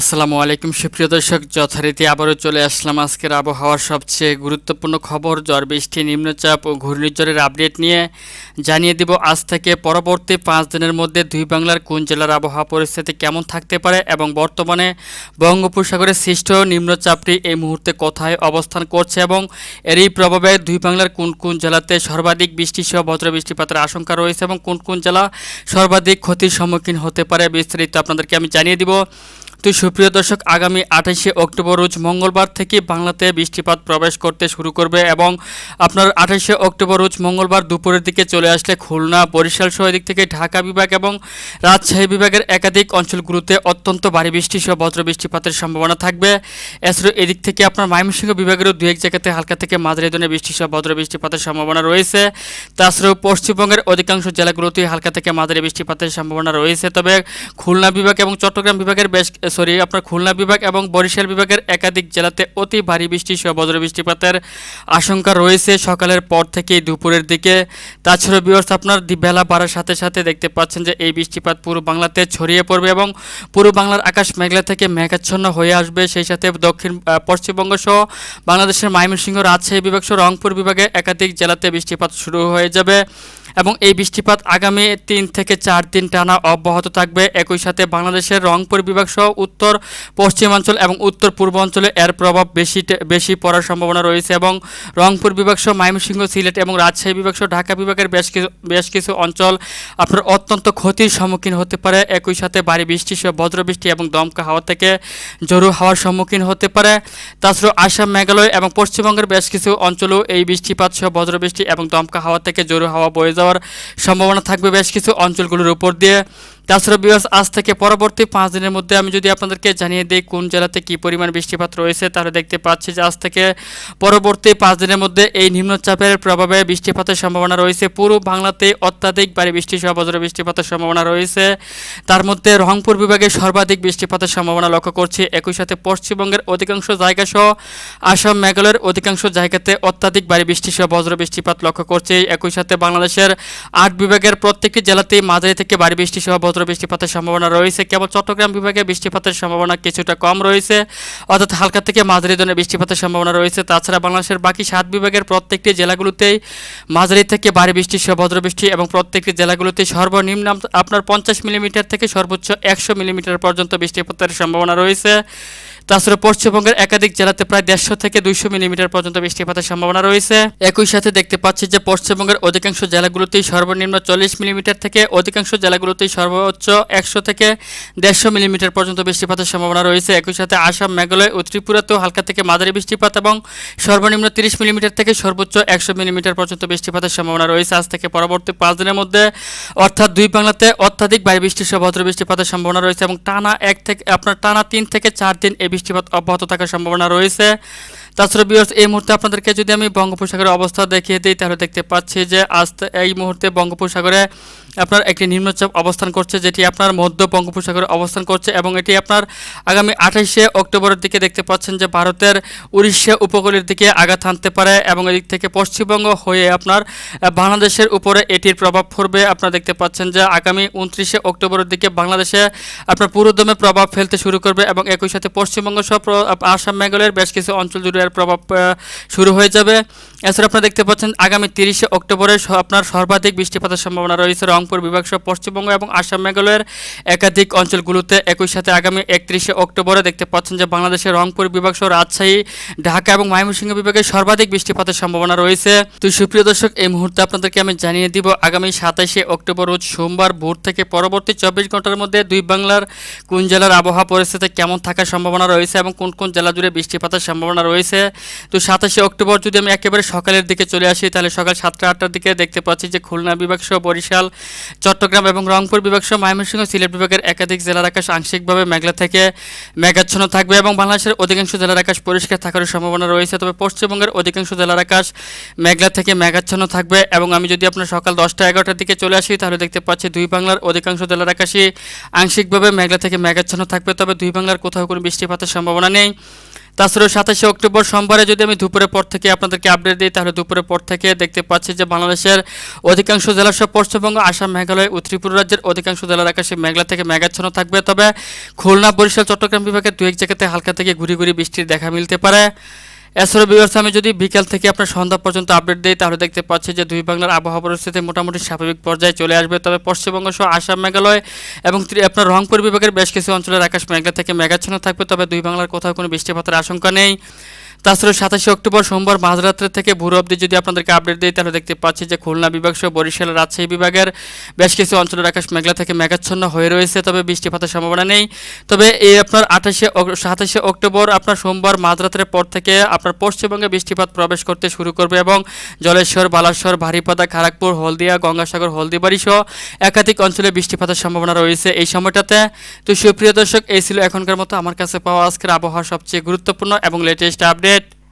আসসালামু আলাইকুম। সুপ্রিয় দর্শক, যথারীতি আবারও চলে আসলাম আজকের আবহাওয়ার সবচেয়ে গুরুত্বপূর্ণ খবর, ঝড়, বৃষ্টি, নিম্নচাপ ও ঘূর্ণিঝড়ের আপডেট নিয়ে জানিয়ে দিব আজ থেকে পরবর্তী পাঁচ দিনের মধ্যে দুই বাংলার কোন জেলার আবহাওয়া পরিস্থিতি কেমন থাকতে পারে এবং বর্তমানে বঙ্গোপসাগরে সৃষ্ট নিম্নচাপটি এই মুহূর্তে কোথায় অবস্থান করছে এবং এরই প্রভাবে দুই বাংলার কোন কোন জেলাতে সর্বাধিক বৃষ্টি সহ বজ্র বৃষ্টিপাতের আশঙ্কা রয়েছে এবং কোন কোন জেলা সর্বাধিক ক্ষতির সম্মুখীন হতে পারে বিস্তারিত আপনাদেরকে আমি জানিয়ে দিব। তো সুপ্রিয় দর্শক, আগামী আঠাশে অক্টোবর রোজ মঙ্গলবার থেকে বাংলাতে বৃষ্টিপাত প্রবেশ করতে শুরু করবে এবং আপনার আঠাশে অক্টোবর রোজ মঙ্গলবার দুপুরের দিকে চলে আসলে খুলনা, বরিশাল সহ এদিক থেকে ঢাকা বিভাগ এবং রাজশাহী বিভাগের একাধিক অঞ্চলগুলোতে অত্যন্ত ভারী বৃষ্টি সহ বজ্র বৃষ্টিপাতের সম্ভাবনা থাকবে। এছাড়াও এদিক থেকে আপনার ময়মনসিংহ বিভাগেরও দু এক জায়গাতে হালকা থেকে মাঝারি ধরনের বৃষ্টি সহ বজ্র বৃষ্টিপাতের সম্ভাবনা রয়েছে। তাছাড়াও পশ্চিমবঙ্গের অধিকাংশ জেলাগুলোতেই হালকা থেকে মাঝারি বৃষ্টিপাতের সম্ভাবনা রয়েছে। তবে খুলনা বিভাগ এবং চট্টগ্রাম বিভাগের বেশ, সরি আপনার খুলনা বিভাগ এবং বরিশাল বিভাগের একাধিক জেলাতে অতি ভারী বৃষ্টি সহ বজ্র বৃষ্টিপাতের আশঙ্কা রয়েছে। সকালের পর থেকে দুপুরের দিকে তাছাড়া বিবর্ষ আপনার বেলা বাড়ার সাথে সাথে দেখতে পাচ্ছেন যে এই বৃষ্টিপাত পুরো বাংলাতে ছড়িয়ে পড়বে এবং পুরো বাংলার আকাশ মেঘলা থেকে মেঘাচ্ছন্ন হয়ে আসবে। সেই সাথে দক্ষিণ পশ্চিমবঙ্গ সহ বাংলাদেশের ময়মনসিংহ রাজশাহী বিভাগ সহ রংপুর বিভাগে একাধিক জেলাতে বৃষ্টিপাত শুরু হয়ে যাবে। এবং এই বৃষ্টিপাত আগামী তিন থেকে চার দিন টানা অব্যাহত থাকবে। একই সাথে বাংলাদেশের রংপুর বিভাগ সহ উত্তর, পশ্চিমাঞ্চল এবং উত্তর পূর্বাঞ্চলে এর প্রভাব বেশি বেশি পড়ার সম্ভাবনা রয়েছে এবং রংপুর বিভাগ সহ ময়মনসিংহ, সিলেট এবং রাজশাহী বিভাগ সহ ঢাকা বিভাগের বেশ কিছু বেশ কিছু অঞ্চল আপনার অত্যন্ত ক্ষতির সম্মুখীন হতে পারে। একই সাথে ভারী বৃষ্টি সহ বজ্রবৃষ্টি এবং দমকা হাওয়া থেকে জোরু হাওয়ার সম্মুখীন হতে পারে। তাছাড়াও আসাম, মেঘালয় এবং পশ্চিমবঙ্গের বেশ কিছু অঞ্চলেও এই বৃষ্টিপাত সহ বজ্রবৃষ্টি এবং দমকা হাওয়া থেকে জোরু হাওয়া বয়ে যাওয়ার সম্ভাবনা থাকবে। বেশ কিছু অঞ্চলগুলোর উপর দিয়ে তাছাড়া বিবাস আজ থেকে পরবর্তী পাঁচ দিনের মধ্যে আমি যদি আপনাদেরকে জানিয়ে দিই কোন জেলাতে কী পরিমাণ বৃষ্টিপাত রয়েছে, তাহলে দেখতে পাচ্ছি যে আজ থেকে পরবর্তী পাঁচ দিনের মধ্যে এই নিম্নচাপের প্রভাবে বৃষ্টিপাতের সম্ভাবনা রয়েছে। পুরো বাংলাতে অত্যাধিক ভারী বৃষ্টি সহ বজ্র বৃষ্টিপাতের সম্ভাবনা রয়েছে। তার মধ্যে রংপুর বিভাগে সর্বাধিক বৃষ্টিপাতের সম্ভাবনা লক্ষ্য করছি। একই সাথে পশ্চিমবঙ্গের অধিকাংশ জায়গা সহ আসাম, মেঘালয়ের অধিকাংশ জায়গাতে অত্যাধিক ভারী বৃষ্টি সহ বজ্র বৃষ্টিপাত লক্ষ্য করছি। একই সাথে বাংলাদেশের আট বিভাগের প্রত্যেকটি জেলাতেই মাঝারি থেকে ভারী বৃষ্টি সহ বজ্র বৃষ্টিপাতের সম্ভাবনা রয়েছে। কেবল চট্টগ্রাম বিভাগে বৃষ্টিপাতের সম্ভাবনা কিছুটা কম রয়েছে। অর্থাৎ হালকা থেকে মাঝারি ধরনের বৃষ্টিপাতের সম্ভাবনা রয়েছে। তাছাড়া বাংলাদেশের বাকি সাত বিভাগের প্রত্যেকটি জেলাগুলোতেই মাঝারি থেকে ভারী বৃষ্টি সহ বজ্রবৃষ্টি এবং প্রত্যেকটি জেলাগুলোতে সর্বনিম্ন আপনার পঞ্চাশ মিলিমিটার থেকে সর্বোচ্চ একশো মিলিমিটার পর্যন্ত বৃষ্টিপাতের সম্ভাবনা রয়েছে। তাছাড়া পশ্চিমবঙ্গের একাধিক জেলাতে প্রায় দেড়শো থেকে দুইশো মিলিমিটার পর্যন্ত বৃষ্টিপাতের সম্ভাবনা রয়েছে। একই সাথে দেখতে পাচ্ছি যে পশ্চিমবঙ্গের অধিকাংশ জেলাগুলোতেই সর্বনিম্ন চল্লিশ মিলিমিটার থেকে অধিকাংশ জেলাগুলোতেই সর্বোচ্চ একশো থেকে দেড়শো মিলিমিটার পর্যন্ত বৃষ্টিপাতের সম্ভাবনা রয়েছে। একই সাথে আসাম, মেঘালয় ও ত্রিপুরাতেও হালকা থেকে মাঝারি বৃষ্টিপাত এবং সর্বনিম্ন তিরিশ মিলিমিটার থেকে সর্বোচ্চ একশো মিলিমিটার পর্যন্ত বৃষ্টিপাতের সম্ভাবনা রয়েছে। আজ থেকে পরবর্তী পাঁচ দিনের মধ্যে অর্থাৎ দুই বাংলাতে অত্যাধিক ভারী বৃষ্টি সহ ভদ্র বৃষ্টিপাতের সম্ভাবনা রয়েছে এবং টানা এক থেকে আপনার টানা তিন থেকে চার দিন এই বৃষ্টিপাত অব্যাহত থাকার সম্ভাবনা রয়েছে। তাছাড়া বিয়ার্স এই মুহূর্তে আপনাদেরকে যদি আমি বঙ্গোপসাগরের অবস্থা দেখিয়ে দিই, তাহলে দেখতে পাচ্ছি যে আজ এই মুহূর্তে বঙ্গোপসাগরে আপনার একটি নিম্নচাপ অবস্থান করছে, যেটি আপনার মধ্য বঙ্গোপসাগরে অবস্থান করছে এবং এটি আপনার আগামী আঠাশে অক্টোবরের দিকে দেখতে পাচ্ছেন যে ভারতের উড়িষ্যা উপকূলের দিকে আঘাত হানতে পারে এবং এদিক থেকে পশ্চিমবঙ্গ হয়ে আপনার বাংলাদেশের উপরে এটির প্রভাব পড়বে। আপনারা দেখতে পাচ্ছেন যে আগামী উনত্রিশে অক্টোবরের দিকে বাংলাদেশে আপনার পুরোদমে প্রভাব ফেলতে শুরু করবে এবং একই সাথে পশ্চিমবঙ্গ সহ আসাম, মেঘালয়ের বেশ কিছু অঞ্চল জুড়ে এর প্রভাব শুরু হয়ে যাবে। এছাড়া আপনারা দেখতে পাচ্ছেন, আগামী তিরিশে অক্টোবরে আপনার সর্বাধিক বৃষ্টিপাতের সম্ভাবনা রয়েছে রংপুর, বিভাগ সহ পশ্চিমবঙ্গ এবং আসাম, মেঘালয়ের একাধিক অঞ্চলগুলোতে একই সাথে আগামী একত্রিশে অক্টোবরে দেখতে পাচ্ছেন যে বাংলাদেশের রংপুর, বিভাগ সহ রাজশাহী, ঢাকা এবং ময়মনসিংহ বিভাগে সর্বাধিক বৃষ্টিপাতের সম্ভাবনা রয়েছে। তো সুপ্রিয় দর্শক, এই মুহূর্তে আপনাদেরকে আমি জানিয়ে দিব, আগামী সাতাশে অক্টোবর রোজ সোমবার ভোর থেকে পরবর্তী চব্বিশ ঘণ্টার মধ্যে দুই বাংলার কোন জেলার আবহাওয়া পরিস্থিতি কেমন থাকার সম্ভাবনা রয়েছে এবং কোন কোন জেলা জুড়ে বৃষ্টিপাতের সম্ভাবনা রয়েছে তো সাতাশে অক্টোবর যদি আমি একেবারে সকালের দিকে চলে আসি, তাহলে সকাল সাতটা আটটার দিকে দেখতে পাচ্ছি যে খুলনা বিভাগ সহ বরিশাল, চট্টগ্রাম এবং রংপুর বিভাগ সহ ময়মনসিংহ, সিলেট বিভাগের একাধিক জেলার আকাশ আংশিকভাবে মেঘলা থেকে মেঘাচ্ছন্ন থাকবে এবং বাংলাদেশের অধিকাংশ জেলার আকাশ পরিষ্কার থাকার সম্ভাবনা রয়েছে। তবে পশ্চিমবঙ্গের অধিকাংশ জেলার আকাশ মেঘলা থেকে মেঘাচ্ছন্ন থাকবে এবং আমি যদি আপনার সকাল দশটা এগারোটার দিকে চলে আসি, তাহলে দেখতে পাচ্ছি দুই বাংলার অধিকাংশ জেলার আকাশই আংশিকভাবে মেঘলা থেকে মেঘাচ্ছন্ন থাকবে। তবে দুই বাংলার কোথাও কোনো বৃষ্টিপাতের সম্ভাবনা নেই। তাছাড়াও সাতাশে অক্টোবর সোমবারে যদি আমি দুপুরের পর থেকে আপনাদেরকে আপডেট দিই, তাহলে দুপুরের পর থেকে দেখতে পাচ্ছি যে বাংলাদেশের অধিকাংশ জেলা সব পশ্চিমবঙ্গ আসাম, মেঘালয় ও ত্রিপুরা রাজ্যের অধিকাংশ জেলার আকাশে মেঘলা থেকে মেঘাচ্ছন্ন থাকবে। তবে খুলনা, বরিশাল, চট্টগ্রাম বিভাগের দু এক জায়গাতে হালকা থেকে ঘুরি ঘুরি বৃষ্টির দেখা মিলতে পারে। এছাড়াও বিভার্স আমি যদি বিকেল থেকে আপনার সন্ধ্যা পর্যন্ত আপডেট দিই, তাহলে দেখতে পাচ্ছি যে দুই বাংলার আবহাওয়া পরিস্থিতি মোটামুটি স্বাভাবিক পর্যায়ে চলে আসবে। তবে পশ্চিমবঙ্গ সহ আসাম, মেঘালয় এবং আপনার রংপুর বিভাগের বেশ কিছু অঞ্চলের আকাশ মেঘলা থেকে মেঘাচ্ছন্ন থাকবে। তবে দুই বাংলার কোথাও কোনো বৃষ্টিপাতের আশঙ্কা নেই। তাছাড়া সাতাশে অক্টোবর সোমবার মাঝরাত্রে থেকে ভোর অবধি যদি আপনাদেরকে আপডেট দিই, তাহলে দেখতে পাচ্ছি যে খুলনা বিভাগ সহ বরিশাল রাজশাহী বিভাগের বেশ কিছু অঞ্চলের আকাশ মেঘলা থেকে মেঘাচ্ছন্ন হয়ে রয়েছে, তবে বৃষ্টিপাতের সম্ভাবনা নেই। তবে এই আপনার আঠাশে সাতাশে অক্টোবর আপনার সোমবার মাঝরাতের পর থেকে আপনার পশ্চিমবঙ্গে বৃষ্টিপাত প্রবেশ করতে শুরু করবে এবং জলেশ্বর, বালাশ্বর, ভারিপাদা খড়গপুর হলদিয়া, গঙ্গাসাগর, হলদিবাড়ি সহ একাধিক অঞ্চলে বৃষ্টিপাতের সম্ভাবনা রয়েছে এই সময়টাতে। তো সুপ্রিয় দর্শক, এই ছিল এখনকার মতো। আমার কাছে পাওয়া আজকের আবহাওয়া সবচেয়ে গুরুত্বপূর্ণ এবং লেটেস্ট আপডেট